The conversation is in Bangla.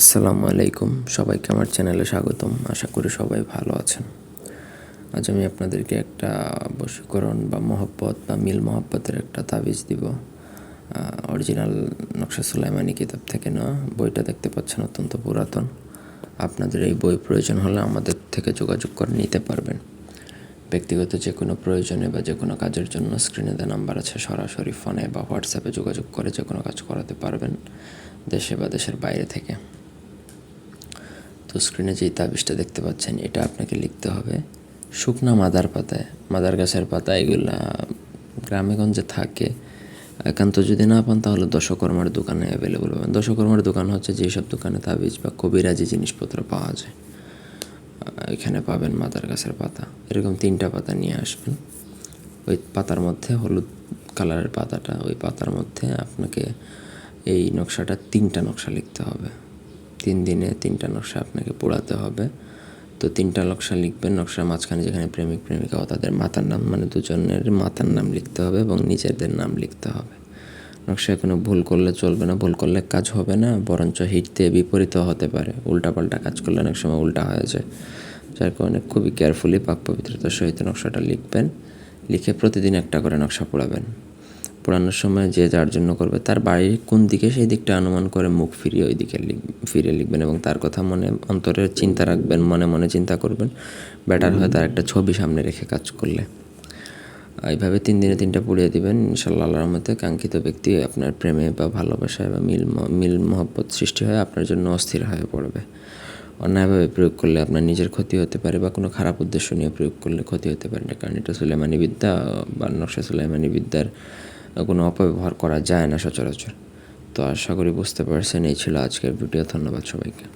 আসসালামু আলাইকুম। সবাইকে আমার চ্যানেলে স্বাগতম। আশা করি সবাই ভালো আছেন। আজ আমি আপনাদেরকে একটা বশীকরণ বা মহব্বত বা মিল মহব্বতের একটা তাবিজ দিব। অরিজিনাল নকশা সুলাইমানি কিতাব থেকে নেওয়া। বইটা দেখতে পাচ্ছেন অত্যন্ত পুরাতন। আপনাদের এই বই প্রয়োজন হলে আমাদের থেকে যোগাযোগ করে নিতে পারবেন। ব্যক্তিগত যে কোনো প্রয়োজনে বা যে কোনো কাজের জন্য স্ক্রিনে দেওয়া নাম্বার আছে। সরাসরি ফোনে বা হোয়াটসঅ্যাপে যোগাযোগ করে যে কোনো কাজ করাতে পারবেন দেশে বা দেশের বাইরে থেকে। তো স্ক্রিনে যেই তাবিজটা দেখতে পাচ্ছেন, এটা আপনাকে লিখতে হবে, শুকনা মাদার পাতায় মাদার গাছের পাতা, এগুলা গ্রামেগঞ্জে থাকে। একান্ত যদি না পান, তাহলে দশকর্মার দোকানে অ্যাভেলেবল পাবেন। দশকর্মার দোকান হচ্ছে যেসব দোকানে তাবিজ বা কবিরাজি জিনিসপত্র পাওয়া যায়। এখানে পাবেন মাদার গাছের পাতা। এরকম তিনটা পাতা নিয়ে আসবেন। ওই পাতার মধ্যে হলুদ কালারের পাতাটা, ওই পাতার মধ্যে আপনাকে এই নকশাটা তিনটা নকশা লিখতে হবে। তিন দিনে তিনটা নকশা আপনাকে পোড়াতে হবে। তো তিনটা নকশা লিখবেন, নকশার মাঝখানে যেখানে প্রেমিক, প্রেমিকা, ও তাদের মাতার নাম মানে দুজনের মাতার নাম লিখতে হবে এবং নিজেদের নাম লিখতে হবে। নকশায় কোনো ভুল করলে চলবে না, ভুল করলে কাজ হবে না, বরঞ্চ হিটতে বিপরীত হতে পারে। উল্টাপাল্টা কাজ করলে অনেক সময় উল্টা হয়ে যায়। যার কারণে খুবই কেয়ারফুলি পাক পবিত্রতার সহিত নকশাটা লিখবেন, লিখে প্রতিদিন একটা করে নকশা পোড়াবেন। পোড়ানোর সময় যে যার জন্য করবে, তার বাড়ির কোন দিকে সেই দিকটা অনুমান করে মুখ ফিরিয়ে ওই দিকে ফিরে লিখবেন এবং তার কথা মনে, অন্তরে চিন্তা রাখবেন, মনে মনে চিন্তা করবেন। বেটার হয় তার একটা ছবি সামনে রেখে কাজ করলে। এইভাবে তিন দিনে তিনটা পুড়িয়ে দিবেন। ইনশাল্লাহ আল্লাহর মতে কাঙ্ক্ষিত ব্যক্তি আপনার প্রেমে বা ভালোবাসায় বা মিল মিল মহব্বত সৃষ্টি হয় আপনার জন্য অস্থির হয়ে পড়বে। অন্যায়ভাবে প্রয়োগ করলে আপনার নিজের ক্ষতি হতে পারে বা কোনো খারাপ উদ্দেশ্য নিয়ে প্রয়োগ করলে ক্ষতি হতে পারে না। কারণ এটা সুলেমানি বিদ্যা বা নকশা সুলেমানি বিদ্যার কোনো অপব্যবহার করা যায় না সচরাচর। তো আশা করি বুঝতে পারছেন। এই ছিল আজকের ভিডিও। ধন্যবাদ সবাইকে।